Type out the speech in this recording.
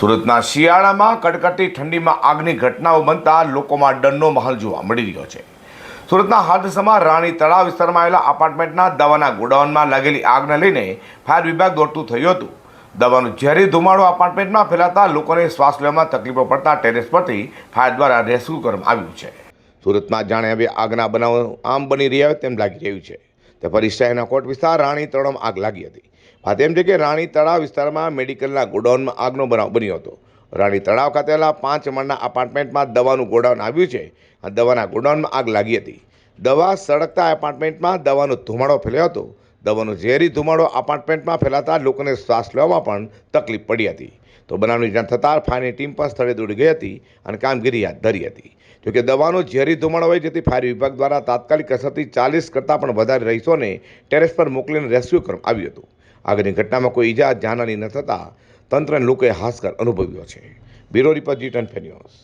સુરતના શિયાળામાં કડકડતી ઠંડીમાં આગની ઘટનાઓ બનતા લોકોમાં ડરનો માહોલ જોવા મળી રહ્યો છે. સુરતના હાદસામાં રાણી તળાવ વિસ્તારમાં આવેલા અપાર્ટમેન્ટના દવાના ગોડાઉનમાં લાગેલી આગને લઈને ફાયર વિભાગ દોડતું થયું હતું. દવાનો ઝેરી ધુમાડો અપાર્ટમેન્ટમાં ફેલાતા લોકોને શ્વાસ લેવામાં તકલીફો પડતા ટેરેસ પરથી ફાયર દ્વારા રેસ્ક્યુ કરવામાં આવ્યું છે. સુરતમાં જાણે હવે આગના બનાવો આમ બની રહ્યા હોય તેમ લાગી રહ્યું છે. તે ફરી શહેરના કોટ વિસ્તાર રાણી તળાવમાં આગ લાગી હતી. વાત એમ છે કે રાણી તળાવ વિસ્તારમાં મેડિકલના ગોડાઉનમાં આગનો બનાવ બન્યો હતો. રાણી તળાવ ખાતે આવેલા પાંચ માળના અપાર્ટમેન્ટમાં દવાનું ગોડાઉન આવ્યું છે. આ દવાના ગોડાઉનમાં આગ લાગી હતી. દવા સળગતા એપાર્ટમેન્ટમાં દવાનો ધુમાડો ફેલાયો હતો. દવાનો ઝેરી ધુમાડો અપાર્ટમેન્ટમાં ફેલાતા લોકોને શ્વાસ લેવામાં પણ તકલીફ પડી હતી. તો બનાવની જાણ થતાં ફાયરની ટીમ પણ સ્થળે દોડી ગઈ હતી અને કામગીરી હાથ ધરી હતી. જોકે દવાનો ઝેરી ધુમાડો હોય જેથી ફાયર વિભાગ દ્વારા તાત્કાલિક અસરથી ચાલીસ કરતાં પણ વધારે રહીશોને ટેરેસ પર મોકલીને રેસ્ક્યુ કરવામાં આવ્યું હતું. આગળની ઘટનામાં કોઈ ઈજા જાનહાની ન થતાં તંત્રને લોકોએ હાશકાર અનુભવ્યો છે. Bureau report G ten news.